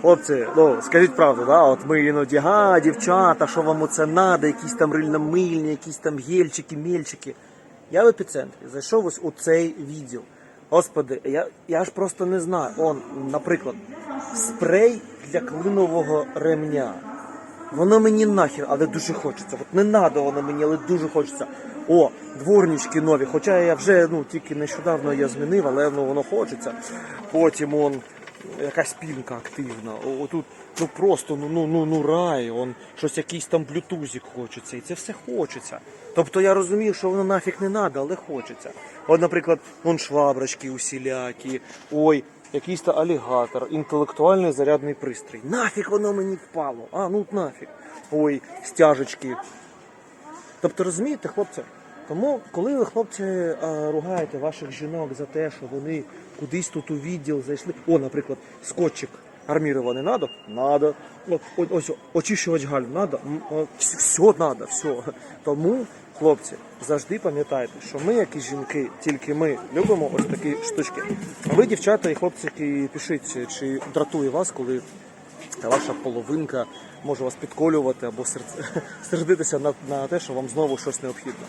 Хлопці, ну скажіть правду, да? От ми іноді, га, дівчата, що вам оце надо, якісь там рильно-мильні, якісь там гельчики, мельчики. Я в епіцентрі зайшов ось у цей відділ. Господи, я, я ж просто не знаю. Он, наприклад, спрей для клинового ремня. Воно мені нахер, але дуже хочеться. От не надо воно мені, але дуже хочеться. О, дворнички нові. Хоча я вже ну тільки нещодавно я змінив, але ну, воно хочеться. Потім он якась пінка активна. Отут ну просто ну ну ну ну рай, он щось якийсь там блютузик хочеться, і це все хочеться. Тобто я розумію, що воно нафіг не треба, але хочеться. От, наприклад, вон шваброчки усілякі, ой, якийсь то алігатор, інтелектуальний зарядний пристрій. Нафіг воно мені впало. А, ну нафіг. Ой, стяжечки. Тобто розумієте, хлопці? Тому, коли ви, хлопці, е, ругаєте ваших жінок за те, що вони кудись тут у відділ зайшли. О, наприклад, скотчик армірований надо? Надо. Ось очищувач галь надо? Все надо, все. Тому, хлопці, завжди пам'ятайте, що ми, як і жінки, тільки ми любимо ось такі штучки. А ви, дівчата і хлопчики, пишіть, чи дратує вас, коли ваша половинка може вас підколювати або сердитися на, на те, що вам знову щось необхідно.